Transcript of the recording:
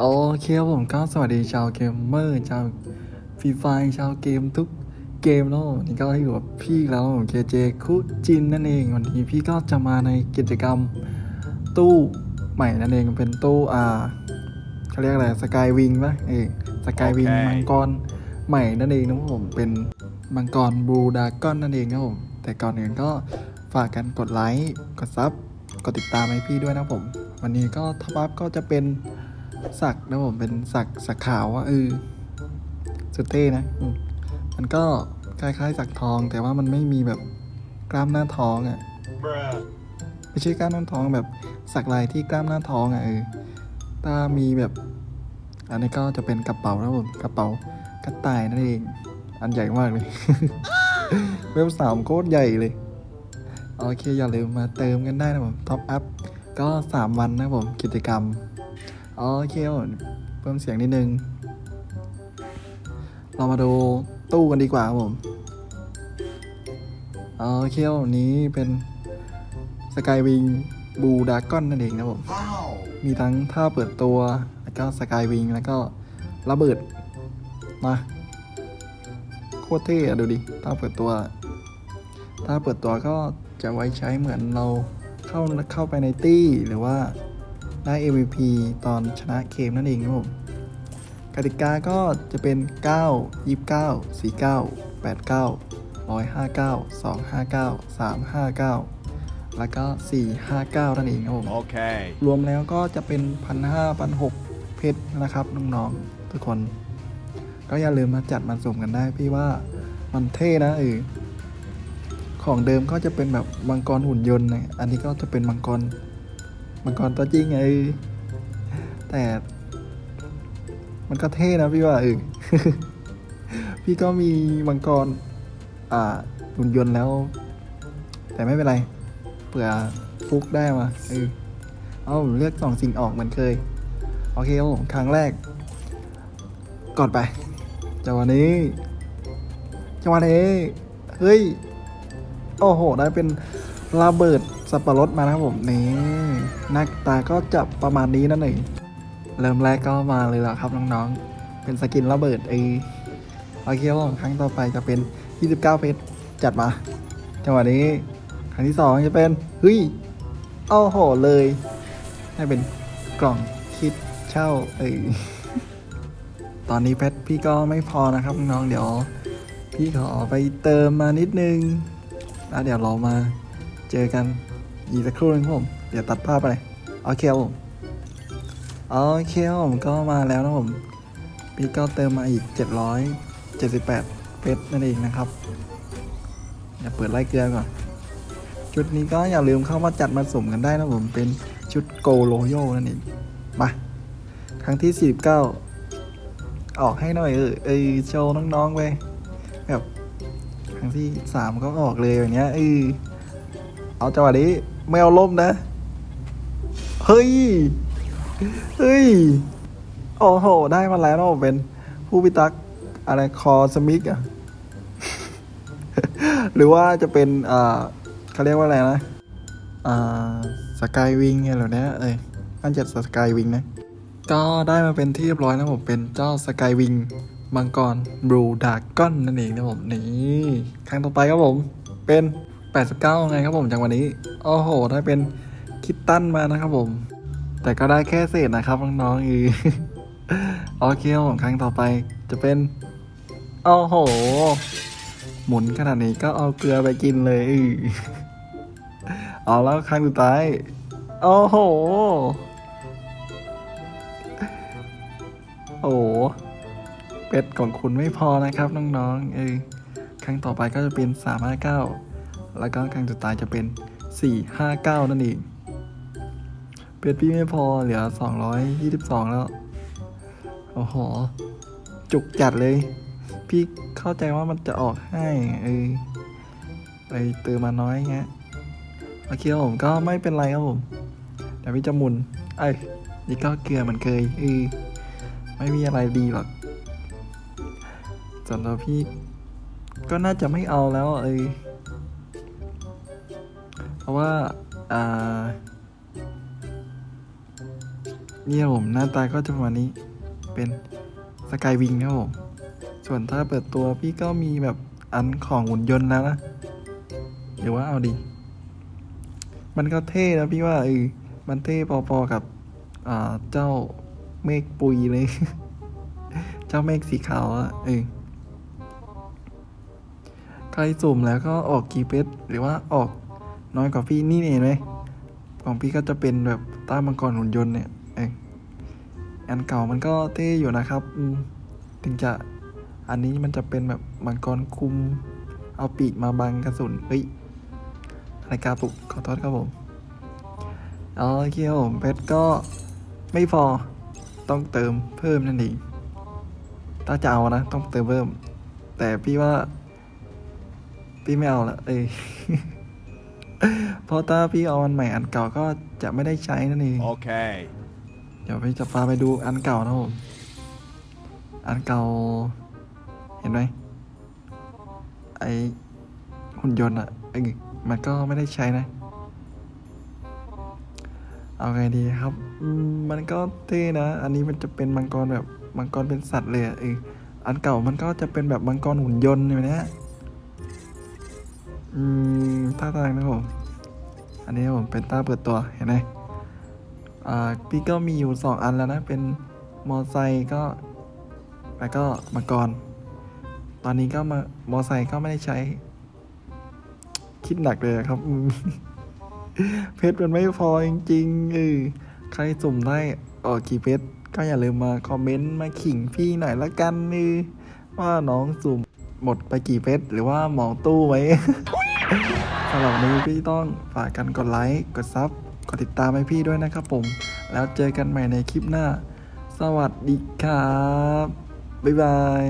โอเคครับผมก็สวัสดีชาวเกมเมอร์ชาวฟรีไฟชาวเกมทุกเกมแล้ววันนี้ก็อยู่กับพี่แล้วผมเคเจคุจินนั่นเองวันนี้พี่ก็จะมาในกิจกรรมตู้ใหม่นั่นเองเป็นตู้อ่าเขาเรียกอะไรสกายวิงปะเออสกายวิงโอเคมังกรใหม่นั่นเองนะครับผมเป็นมังกรบลูดากอนนั่นเองครับผมแต่ก่อนอื่นก็ฝากกันกดไลค์กดซับกดติดตามให้พี่ด้วยนะครับผม วันนี้ก็ท็อปอัพก็จะเป็น สักนะผมเป็นสักสักขาวว่าเออสุดเท่นะอมมันก็คล้ายๆสักทอง แต่ว่ามันไม่มีแบบกล้ามหน้าท้องอะ่ะไม่ใช่กล้ามหน้าท้องแบบสักลายที่กล้ามหน้าท้องอะ่ะเออถ้ามีแบบ อันนี้ก็จะเป็นกระเป๋านะผมกระเป๋ากระต่ายนั่นเอง อันใหญ่มากเลย เว็บสามโคตรใหญ่เลยโอเคอย่าลืมมาเติมกันได้นะผมท็อปอัพก็ 3 วันนะผมกิจกรรม โอเคเพิ่มเสียงนิดนึง เรามาดูตู้กันดีกว่าครับผมโอเคครับวันนี้เป็นสกายวิงบูดากอนนั่นเองนะผม มีทั้งท่าเปิดตัว แล้วก็สกายวิงแล้วก็ระเบิด มา โคตรเท่ดูดิ ท่าเปิดตัวถ้าเปิดตัวก็จะไว้ใช้เหมือนเราเข้าเข้าไปในตี้หรือว่า ได้ MVP ตอนชนะเกมนั่นเองครับผมกติกาก็จะเป็น 9 29 49 89 159 259 359 แล้วก็ 459 นั่นเองครับผม Okay. รวมแล้วก็จะเป็นพันห้าพันหกเพชรนะครับน้องๆทุกคน ก็อย่าลืมมาจัดมาสุ่มกันได้พี่ว่ามันเท่นะเออของเดิมก็จะเป็นแบบมังกรหุ่นยนต์นะอันนี้ก็จะเป็นมังกร มังกรตัวจริงไงแต่มันก็เท่นะพี่ว่าเออพี่ก็มีมังกร อ่าหุ่นยนต์แล้ว แต่ไม่เป็นไรเผื่อฟุกได้มาเออเอาเลือกสองสิ่งออกเหมือนเคย โอเคครับผมครั้งแรก ก่อนไปจังหวะนี้จังหวะนี้เฮ้ย โอ้โห ได้เป็นระเบิด สับปะรดมานะครับผมนี่หน้าตาก็จะประมาณนี้นั่นเองเริ่มแรกก็มาเลยละครับน้องๆ เป็นสกินระเบิดเอโอเคครับครั้งต่อไปจะเป็น 29 เพชรจัดมา จังหวะนี้ครั้งที่สองจะเป็นเฮ้ยโอ้โหเลยให้เป็นกล่องคิดเช่าเอยตอนนี้เพชรพี่ก็ไม่พอนะครับน้องเดี๋ยว พี่ขอไปเติมมานิดนึงแล้วเดี๋ยวเรามาเจอกัน อีกสักครู่นึงผมเดี๋ยวตัดภาพไปเลยโอเคผมโอเคผมก็มาแล้วนะผมพี่ก็เติมมาอีก 778เพชรนั่นเองนะครับเดี๋ยวเปิดไล่เกลือก่อน ชุดนี้ก็อย่าลืมเข้ามาจัดมาสุมกันได้นะผมเป็นชุดโกโลโยนั่นเองมาครั้งที่ 49 ออกให้หน่อยเออเอโชว์น้องๆไปแบบครั้งที่ 3 ก็ออกเลยแบบเนี้ยเออเอาจังหวะนี้ ไม่เอาล่มนะ เฮ้ย เฮ้ย โอ้โห ได้มาแล้วนะผมเป็น ผู้พิทักษ์อะไรคอสมิกอะหรือว่าจะเป็นอ่าเขาเรียกว่าอะไรนะ อ่า สกายวิงเนี่ยเหรอเนี่ยเอ้ยอันจัดสกายวิงนะ ก็ได้มาเป็นที่เรียบร้อยนะผมเป็นเจ้าสกายวิงมังกรบลูดากอนนั่นเองนะผมนี่ครั้งต่อไปครับผม เป็น 89ไงครับผมจากวันนี้ โอ้โห ได้เป็นคิตตันมานะครับผม แต่ก็ได้แค่เศษนะครับน้องๆอีโอเคครับผมครั้งต่อไปจะเป็น โอ้โห หมุนขนาดนี้ก็เอาเกลือไปกินเลยอือเอาแล้วครั้งสุดท้าย โอ้โห โอ้โหเป็ดของคุณไม่พอนะครับน้องๆเออครั้งต่อไปก็จะเป็น359 แล้วก็ครั้งสุดท้ายจะเป็น 459 นั่นเองเป็ดพี่ไม่พอเหลือ 222 แล้ว โอ้โห จุกจัดเลย พี่เข้าใจว่ามันจะออกให้เออไปเติมมาน้อยเงี้ยโอเคครับผมก็ไม่เป็นไรครับผมเดี๋ยวพี่จะหมุน ไอ้นี่ก็เกลือเหมือนเคยเออไม่มีอะไรดีหรอกส่วนตัวพี่ก็น่าจะไม่เอาแล้วเออ ราะว่าอ่านี่ผมหน้าตาก็จะประมาณนี้เป็นสกายวิงครับผมส่วนถ้าเปิดตัวพี่ก็มีแบบอันของหุ่นยนต์แล้วนะหรือว่าเอาดี มันก็เท่นะพี่ว่าเออมันเท่พอๆกับอ่าเจ้าเมฆปุยเลย เจ้าเมฆสีขาวอะเออใครสุ่มแล้วก็ออกกีเพชรหรือว่าออก น้อยกว่าพี่นี่เห็นไหมของพี่ก็จะเป็นแบบต้ามังกรหุ่นยนต์เนี่ยเอออันเก่ามันก็เท่อยู่นะครับถึงจะอันนี้มันจะเป็นแบบมังกรคุม เอาปีกมาบังกระสุนเฮ้ยนาฬิกาปลุกขอโทษครับผมเอาโอเคครับผมเพชรก็ไม่พอต้องเติมเพิ่มนั่นเองถ้าจะเอานะ ต้องเติมเพิ่ม แต่พี่ว่า พี่ไม่เอาละเอ้ย เพราะถ้าพี่เอาอันใหม่อันเก่าก็จะไม่ได้ใช้นั่นเอง Okay. เดี๋ยวพี่จะพาไปดูอันเก่านะผม อันเก่า เห็นไหมไอหุ่นยนต์อะเอ้ยมันก็ไม่ได้ใช้นะ เอาไงดีครับอืมมันก็เท่นะ อันนี้มันจะเป็นมังกรแบบมังกรเป็นสัตว์เลยอะเอออันเก่ามันก็จะเป็นแบบมังกรหุ่นยนต์อยู่นะอืมท่าทางนะผม อันนี้ผมเป็นต้าเปิดตัวเห็นไหมอ่าพี่ก็มีอยู่สองอันแล้วนะ เป็นมอไซค์ก็แล้วก็มังกรตอนนี้ก็มามอไซค์ก็ไม่ได้ใช้ คิดหนักเลยครับ เพชรมันไม่พอจริงๆเออใครสุ่มได้ออกกี่เพชรก็อย่าลืมมาคอมเมนต์มาขิงพี่หน่อยละกันเออว่าน้องสุ่มหมดไปกี่เพชรหรือว่าหมองตู้ไว้ สำหรับวันนี้พี่ต้องฝากกันกดไลค์ กดซับ กดติดตามให้พี่ด้วยนะครับผม แล้วเจอกันใหม่ในคลิปหน้า สวัสดีครับ บ๊ายบาย